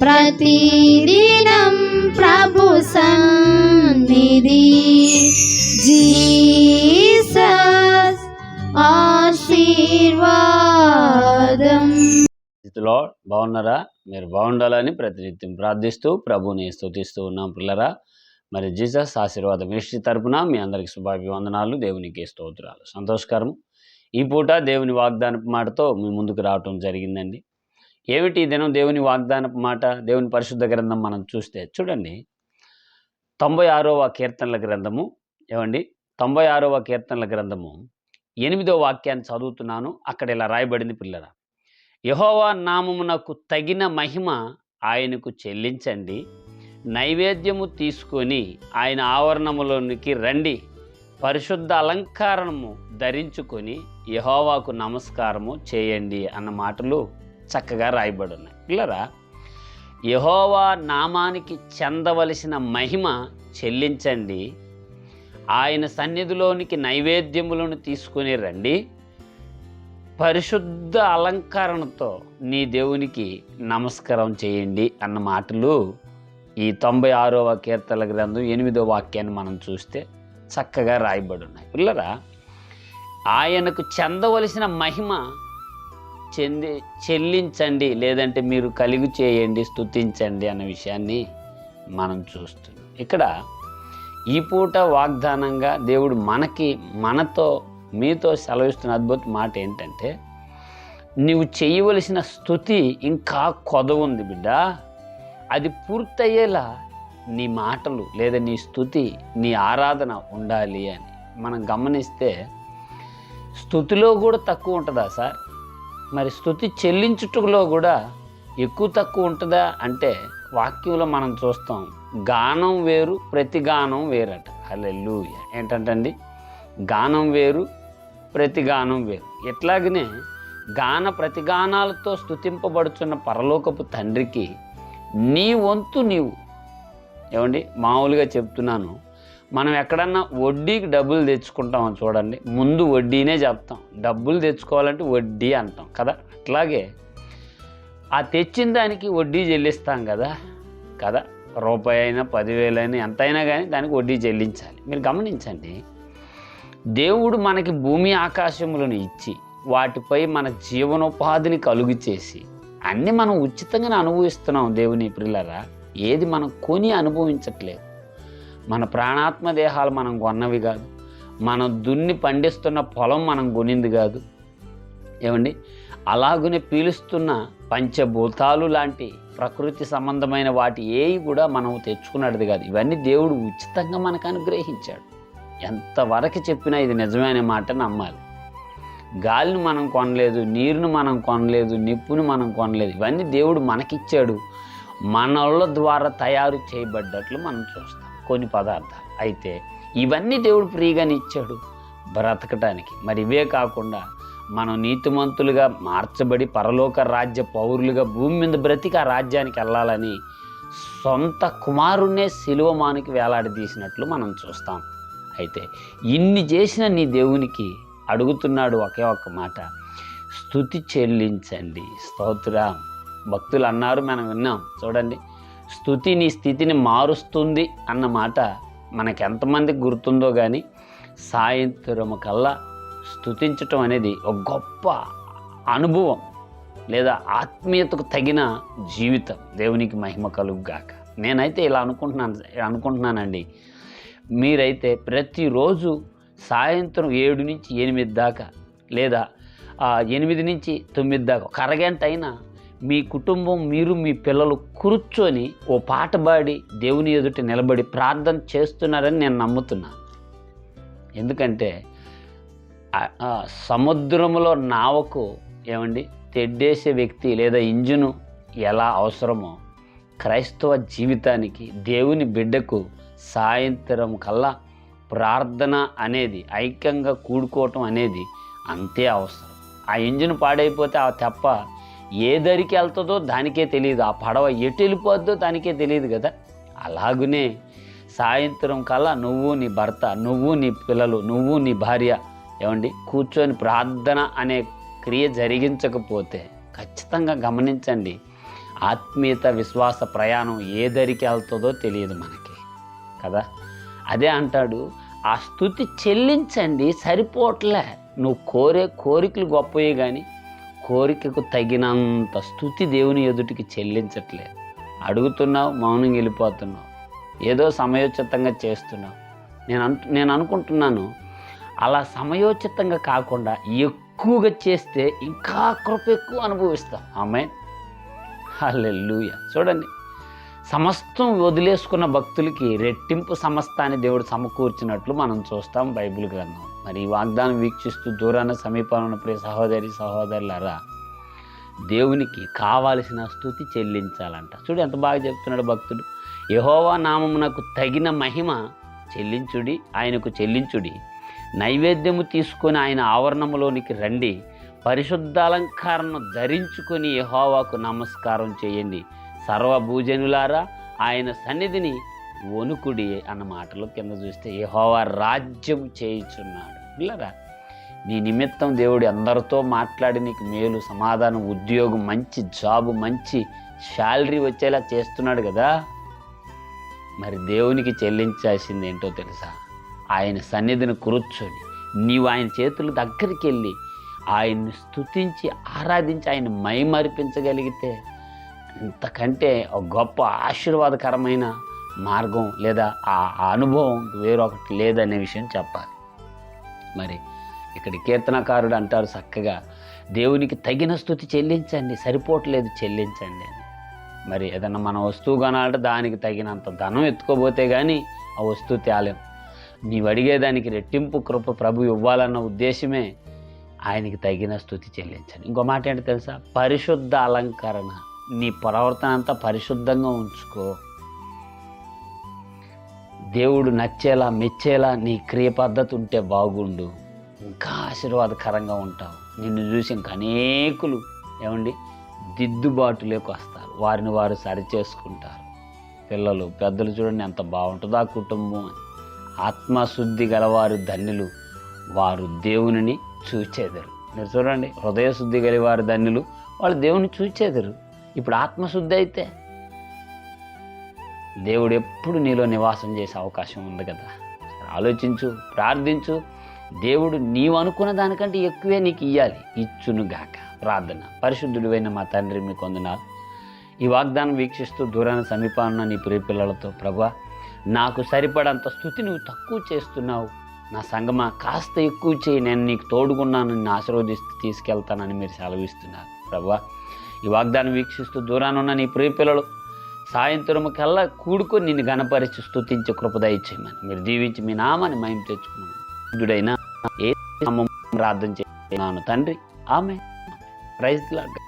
ప్రతిదినం ప్రభు సన్నిధి. జీసస్ ఆశీర్వాదం. స్థితిలో బాగున్నారా? మీరు బాగుండాలని ప్రతినిత్యం ప్రార్థిస్తూ ప్రభుని స్థుతిస్తూ ఉన్నాం పిల్లరా. మరి జీసస్ ఆశీర్వాద మినిస్ట్రీ తరపున మీ అందరికి శుభాభివందనాలు దేవునికి స్తోత్రాలు. సంతోషకరం. ఈ పూట దేవుని వాగ్దానపు మాటతో మీ ముందుకు రావటం జరిగిందండి. ఏమిటి దినం దేవుని వాగ్దాన మాట దేవుని పరిశుద్ధ గ్రంథం మనం చూస్తే? చూడండి. తొంభై ఆరవ కీర్తనల గ్రంథము. ఏమండి? తొంభై ఆరవ కీర్తనల గ్రంథము. ఎనిమిదో వాక్యాన్ని చదువుతున్నాను. అక్కడ ఇలా రాయబడింది పిల్లల యహోవా నామమునకు తగిన మహిమ ఆయనకు చెల్లించండి. నైవేద్యము తీసుకొని ఆయన ఆవరణములోనికి రండి. పరిశుద్ధ అలంకారము ధరించుకొని యహోవాకు నమస్కారము చేయండి అన్న మాటలు చక్కగా రాయబడి ఉన్నాయి పిల్లరా యహోవా నామానికి చెందవలసిన మహిమ చెల్లించండి. ఆయన సన్నిధిలోనికి నైవేద్యములను తీసుకుని రండి. పరిశుద్ధ అలంకరణతో నీ దేవునికి నమస్కారం చేయండి అన్న మాటలు ఈ తొంభై ఆరవ కీర్తల గ్రంథం ఎనిమిదో వాక్యాన్ని మనం చూస్తే చక్కగా రాయబడి ఉన్నాయి పిల్లరా ఆయనకు చెందవలసిన మహిమ చెంది చెల్లించండి లేదంటే మీరు కలిగి చేయండి స్థుతించండి అన్న విషయాన్ని మనం చూస్తున్నాం. ఇక్కడ ఈ పూట వాగ్దానంగా దేవుడు మనకి మనతో మీతో సెలవిస్తున్న అద్భుత మాట ఏంటంటే నీవు చేయవలసిన స్థుతి ఇంకా కొదవ ఉంది బిడ్డ. అది పూర్తయ్యేలా నీ మాటలు లేదా నీ స్థుతి నీ ఆరాధన ఉండాలి అని. మనం గమనిస్తే స్థుతిలో కూడా తక్కువ ఉంటుందా సార్? మరి స్థుతి చెల్లించుటలో కూడా ఎక్కువ తక్కువ ఉంటుందా అంటే వాక్యంలో మనం చూస్తాం గానం వేరు ప్రతి గానం వేరట. అల్లెల్లు ఏంటంటండి? గానం వేరు ప్రతి గానం వేరు. ఇట్లాగనే గాన ప్రతిగానాలతో స్థుతింపబడుచున్న పరలోకపు తండ్రికి నీ వంతు నీవు. ఏమండి? మామూలుగా చెప్తున్నాను. మనం ఎక్కడన్నా వడ్డీకి డబ్బులు తెచ్చుకుంటాం చూడండి. ముందు వడ్డీనే చెప్తాం. డబ్బులు తెచ్చుకోవాలంటే వడ్డీ అంటాం కదా? అట్లాగే ఆ తెచ్చిన దానికి వడ్డీ చెల్లిస్తాం కదా? కదా? రూపాయి అయినా పదివేలు అయినా ఎంతైనా కానీ దానికి వడ్డీ చెల్లించాలి. మీరు గమనించండి. దేవుడు మనకి భూమి ఆకాశములను ఇచ్చి వాటిపై మన జీవనోపాధిని కలుగు చేసి అన్నీ మనం ఉచితంగానే అనుభవిస్తున్నాం దేవుని ప్రిల్లరా. ఏది మనం కొని అనుభవించట్లేదు. మన ప్రాణాత్మ దేహాలు మనం కొన్నవి కాదు. మనం దున్ని పండిస్తున్న పొలం మనం కొనింది కాదు. ఏమండి? అలాగునే పీలుస్తున్న పంచభూతాలు లాంటి ప్రకృతి సంబంధమైన వాటి ఏవి కూడా మనం తెచ్చుకున్నది కాదు. ఇవన్నీ దేవుడు ఉచితంగా మనకు అనుగ్రహించాడు. ఎంతవరకు చెప్పినా ఇది నిజమైన మాట నమ్మాలి. గాలిని మనం కొనలేదు నీరును మనం కొనలేదు నిప్పుని మనం కొనలేదు ఇవన్నీ దేవుడు మనకిచ్చాడు. మనల ద్వారా తయారు చేయబడ్డట్లు మనం చూస్తాం. కొన్ని పదార్థాలు. అయితే ఇవన్నీ దేవుడు ఫ్రీగానే ఇచ్చాడు బ్రతకటానికి. మరి ఇవే కాకుండా మనం నీతిమంతులుగా మార్చబడి పరలోక రాజ్య పౌరులుగా భూమి మీద బ్రతికి ఆ రాజ్యానికి వెళ్ళాలని సొంత కుమారుణ్ణే శిలువమానికి వేలాడదీసినట్లు మనం చూస్తాం. అయితే ఇన్ని చేసిన నీ దేవునికి అడుగుతున్నాడు ఒకే ఒక్క మాట. స్థుతి చెల్లించండి. స్తోత్ర. భక్తులు అన్నారు మనం విన్నాం. చూడండి. స్థుతి నీ స్థితిని మారుస్తుంది అన్న మాట ఎంతమందికి గుర్తుందో కానీ సాయంత్రం కల్లా స్థుతించటం అనేది ఒక గొప్ప అనుభవం లేదా ఆత్మీయతకు తగిన జీవితం. దేవునికి మహిమ కలుగుగాక నేనైతే ఇలా అనుకుంటున్నాను అనుకుంటున్నానండి. మీరైతే ప్రతిరోజు సాయంత్రం ఏడు నుంచి ఎనిమిది దాకా లేదా ఎనిమిది నుంచి తొమ్మిది దాకా ఒక అరగంట అయినా మీ కుటుంబం మీరు మీ పిల్లలు కూర్చొని ఓ పాట పాడి దేవుని ఎదుట నిలబడి ప్రార్థన చేస్తున్నారని నేను నమ్ముతున్నాను ఎందుకంటే ఆ- నావకు ఏమండి? తెడ్డేసే వ్యక్తి లేదా ఇంజును ఎలా అవసరమో క్రైస్తవ జీవితానికి దేవుని బిడ్డకు సాయంత్రం కల్లా ప్రార్థన అనేది ఐక్యంగా కూడుకోవటం అనేది అంతే అవసరం. ఆ ఇంజిన్ పాడైపోతే ఆ తెప్ప ఏ దరికి వెళ్తుందో దానికే తెలియదు. ఆ పడవ ఎటు వెళ్ళిపోద్దో దానికే తెలియదు కదా. అలాగునే సాయంత్రం కల్లా నువ్వు నీ భర్త నువ్వు నీ పిల్లలు నువ్వు నీ భార్య ఏమండి కూర్చొని ప్రార్థన అనే క్రియ జరిగించకపోతే ఖచ్చితంగా గమనించండి. ఆత్మీయత విశ్వాస ప్రయాణం ఏ దరికి వెళ్తుందో తెలియదు మనకి. కదా? అదే అంటాడు ఆ స్థుతి చెల్లించండి సరిపోవట్లే నువ్వు కోరే కోరికలు గొప్పవే కానీ కోరికకు తగినంత స్థుతి దేవుని ఎదుటికి చెల్లించట్లేదు అడుగుతున్నావు మౌనం వెళ్ళిపోతున్నావు. ఏదో సమయోచితంగా చేస్తున్నావు. నేను అను నేను అనుకుంటున్నాను అలా సమయోచితంగా కాకుండా ఎక్కువగా చేస్తే ఇంకా కృప ఎక్కువ అనుభవిస్తాం. ఆమె హల్లెల్లుయ చూడండి సమస్తం వదిలేసుకున్న భక్తులకి రెట్టింపు సమస్తాన్ని దేవుడు సమకూర్చినట్లు మనం చూస్తాం బైబిల్ గ్రంథం. మరి వాగ్దానం వీక్షిస్తూ దూరాన సమీపంలో ఉన్న ప్రియ సహోదరి సహోదరులారా దేవునికి కావాల్సిన స్థుతి చెల్లించాలంట. చూడు ఎంత బాగా చెప్తున్నాడు భక్తుడు. యహోవా నామమునకు తగిన మహిమ చెల్లించుడి ఆయనకు చెల్లించుడి. నైవేద్యము తీసుకొని ఆయన ఆవరణములోనికి రండి. పరిశుద్ధాలంకారను ధరించుకొని యహోవాకు నమస్కారం చేయండి. సర్వభూజనులారా ఆయన సన్నిధిని వణుకుడి అన్న మాటలు కింద చూస్తే యహోవా రాజ్యం చేయుచున్నాడు. పిల్లరా నీ నిమిత్తం దేవుడు అందరితో మాట్లాడి నీకు మేలు సమాధానం ఉద్యోగం మంచి జాబ్ మంచి శాలరీ వచ్చేలా చేస్తున్నాడు కదా. మరి దేవునికి చెల్లించాల్సింది ఏంటో తెలుసా? ఆయన సన్నిధిని కూర్చొని నీవు ఆయన చేతుల దగ్గరికి వెళ్ళి ఆయన్ని స్తుతించి ఆరాధించి ఆయన మైమరిపించగలిగితే అంతకంటే ఒక గొప్ప ఆశీర్వాదకరమైన మార్గం లేదా ఆ అనుభవం వేరొకటి లేదనే విషయం చెప్పాలి. మరి ఇక్కడ కీర్తనకారుడు అంటారు చక్కగా దేవునికి తగిన స్థుతి చెల్లించండి సరిపోవట్లేదు చెల్లించండి అని. మరి ఏదన్నా మన వస్తువు కొనాలంటే దానికి తగినంత ధనం ఎత్తుకోబోతే కానీ ఆ వస్తువు తేలేం. నీవు అడిగేదానికి రెట్టింపు కృప ప్రభు ఇవ్వాలన్న ఉద్దేశమే ఆయనకి తగిన స్థుతి చెల్లించండి. ఇంకో మాట ఏంటో తెలుసా? పరిశుద్ధ అలంకరణ. నీ ప్రవర్తన అంతా పరిశుద్ధంగా ఉంచుకో. దేవుడు నచ్చేలా మెచ్చేలా నీ క్రియ పద్ధతి ఉంటే బాగుండు. ఇంకా ఆశీర్వాదకరంగా ఉంటావు. నిన్ను చూసి ఇంకా అనేకులు ఏమండి? దిద్దుబాటులోకి వస్తారు. వారిని వారు సరిచేసుకుంటారు. పిల్లలు పెద్దలు చూడండి ఎంత బాగుంటుందో ఆ కుటుంబం. ఆత్మశుద్ధి గలవారు ధన్యులు. వారు దేవునిని చూచేదరు. మీరు చూడండి హృదయ శుద్ధి గలవారు ధన్యులు. వాళ్ళు దేవుని చూచేదరు. ఇప్పుడు ఆత్మశుద్ధి అయితే దేవుడు ఎప్పుడు నీలో నివాసం చేసే అవకాశం ఉంది కదా. ఆలోచించు ప్రార్థించు. దేవుడు నీవు అనుకున్న దానికంటే ఎక్కువే నీకు ఇవ్వాలి ఇచ్చును గాక. ప్రార్థన. పరిశుద్ధుడివైన మా తండ్రి మీకు వందనాలు. ఈ వాగ్దానం వీక్షిస్తూ దూరాన సమీపాన్న నీ ప్రియ పిల్లలతో ప్రభా నాకు సరిపడంత స్థుతి నువ్వు తక్కువ చేస్తున్నావు. నా సంగమా కాస్త ఎక్కువ చేయి. నేను నీకు తోడుకున్నాను నిన్ను ఆశీర్వదిస్తూ తీసుకెళ్తానని మీరు సెలవిస్తున్నారు. ప్రభా ఈ వాగ్దానం వీక్షిస్తూ దూరాన ఉన్న నీ ప్రియ పిల్లలు సాయంత్రం కల్లా కూడుకొని నిన్ను గణపరిచి స్థుతించి కృపదయచేయమని మీరు దీవించి మీ నామాన్ని మయం తెచ్చుకున్నాను. ఇదుడైనా ఏ ప్రార్థన చేస్తున్నాను. తండ్రి ఆమె ప్రైజ్ లాగా